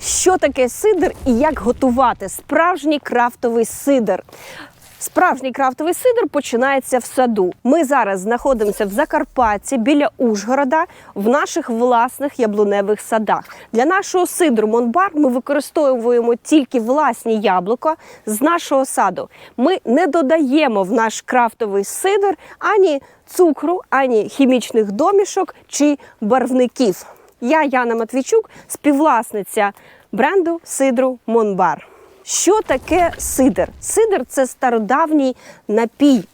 Що таке сидр і як готувати справжній крафтовий сидр? Справжній крафтовий сидр починається в саду. Ми зараз знаходимося в Закарпатті біля Ужгорода в наших власних яблуневих садах. Для нашого сидру Монбар ми використовуємо тільки власні яблука з нашого саду. Ми не додаємо в наш крафтовий сидр ані цукру, ані хімічних домішок чи барвників. Я Яна Матвійчук, співвласниця бренду сидру Монбар. Що таке сидр? Сидр це стародавній напій.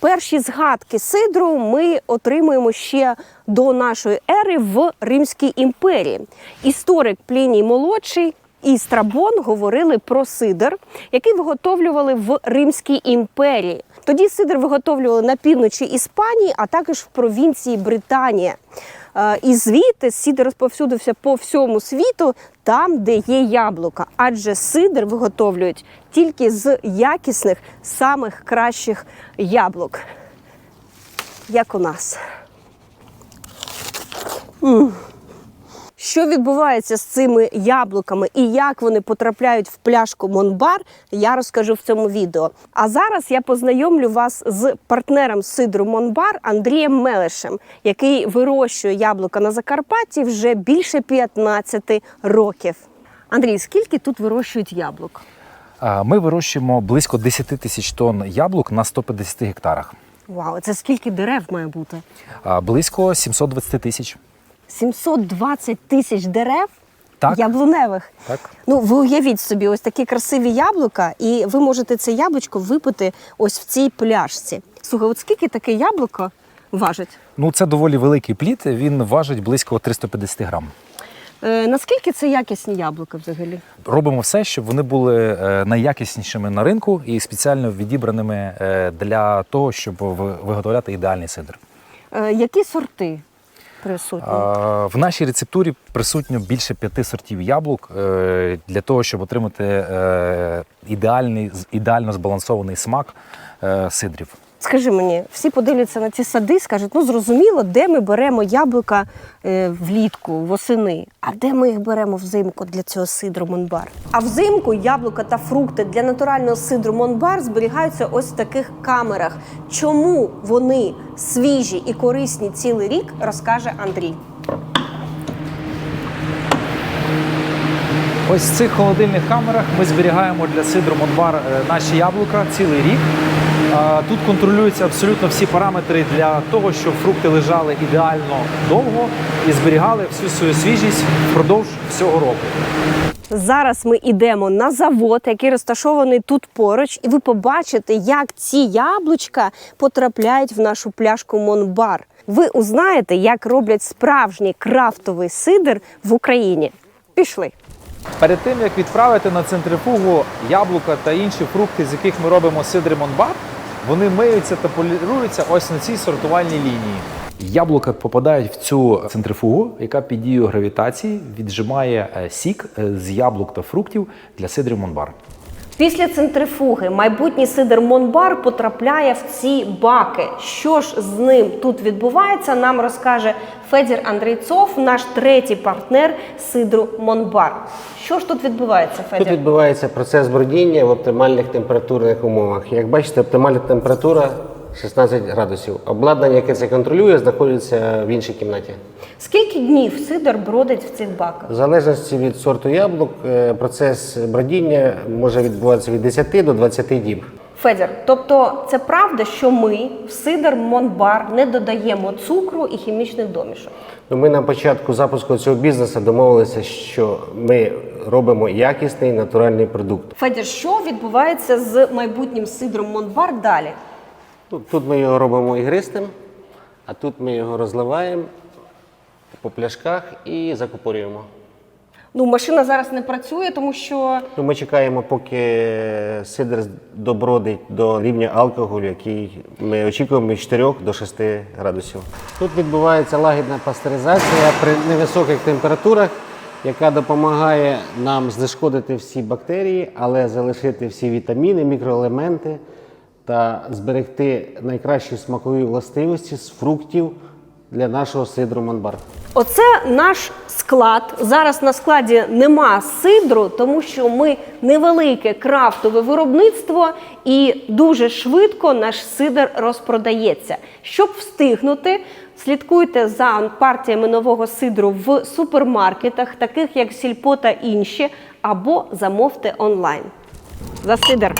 Перші згадки сидру ми отримуємо ще до нашої ери в Римській імперії. Історик Пліній молодший і Страбон говорили про сидр, який виготовлювали в Римській імперії. Тоді сидр виготовлювали на півночі Іспанії, а також в провінції Британія. Е, І звідти сидр розповсюдився по всьому світу, там, де є яблука. Адже сидр виготовлюють тільки з якісних, самих кращих яблук, як у нас. М. Що відбувається з цими яблуками і як вони потрапляють в пляшку Монбар, я розкажу в цьому відео. А зараз я познайомлю вас з партнером сидру Монбар Андрієм Мелешем, який вирощує яблука на Закарпатті вже більше 15 років. Андрій, скільки тут вирощують яблук? Ми вирощуємо близько 10 тисяч тонн яблук на 150 гектарах. Вау, це скільки дерев має бути? Близько 720 тисяч. 720 тисяч дерев Так. яблуневих. Так. Ну, ви уявіть собі, ось такі красиві яблука, і ви можете це яблучко випити ось в цій пляшці. Слухай, от скільки таке яблуко важить? Ну, це доволі великий плід. Він важить близько 350 грам. Е, наскільки це якісні яблука взагалі? Робимо все, щоб вони були е, найякіснішими на ринку і спеціально відібраними е, для того, щоб виготовляти ідеальний сидр. Е, які сорти присутні? А, В нашій рецептурі присутньо більше п'яти сортів яблук е, для того, щоб отримати е, ідеальний, ідеально збалансований смак е, сидрів. Скажи мені, всі подивляться на ці сади, скажуть, ну зрозуміло, де ми беремо яблука е, влітку, восени, а де ми їх беремо взимку для цього сидру Монбар? А взимку яблука та фрукти для натурального сидру Монбар зберігаються ось в таких камерах. Чому вони свіжі і корисні цілий рік, розкаже Андрій. Ось в цих холодильних камерах ми зберігаємо для сидру Монбар е, наші яблука цілий рік. Тут контролюються абсолютно всі параметри для того, щоб фрукти лежали ідеально довго і зберігали всю свою свіжість впродовж всього року. Зараз ми йдемо на завод, який розташований тут поруч, і ви побачите, як ці яблучка потрапляють в нашу пляшку Монбар. Ви узнаєте, як роблять справжній крафтовий сидр в Україні. Пішли. Перед тим як відправити на центрифугу яблука та інші фрукти, з яких ми робимо сидри Монбар, вони миються та поліруються ось на цій сортувальній лінії. Яблука попадають в цю центрифугу, яка під дією гравітації віджимає е, сік е, з яблук та фруктів для сидрів Монбар. Після центрифуги майбутній сидр Монбар потрапляє в ці баки. Що ж з ним тут відбувається, нам розкаже Федір Андрійцов, наш третій партнер сидру Монбар. Що ж тут відбувається, Тут Федір? відбувається процес бродіння в оптимальних температурних умовах. Як бачите, оптимальна температура 16 градусів. Обладнання, яке це контролює, знаходиться в іншій кімнаті. Скільки днів сидр бродить в цих баках? В залежності від сорту яблук, е, процес бродіння може відбуватися від 10 до 20 діб. Федір, тобто це правда, що ми в сидр Монбар не додаємо цукру і хімічних домішок. Ну, Ми на початку запуску цього бізнесу домовилися, що ми робимо якісний натуральний продукт. Федір, що відбувається з майбутнім сидром Монбар далі? Тут, ми його робимо ігристим, а тут ми його розливаємо по пляшках і закупорюємо. Ну, машина зараз не працює, тому що Ну, ми чекаємо, поки сидр добродить до рівня алкоголю, який ми очікуємо від 4 до 6 градусів. Тут відбувається лагідна пастеризація при невисоких температурах, яка допомагає нам знешкодити всі бактерії, але залишити всі вітаміни, мікроелементи та зберегти найкращі смакові властивості з фруктів для нашого сидру Монбар. Оце наш склад. Зараз на складі нема сидру, тому що ми невелике крафтове виробництво і дуже швидко наш сидр розпродається. Щоб встигнути, слідкуйте за партіями нового сидру в супермаркетах, таких як Сільпо та інші, або замовте онлайн. За сидр!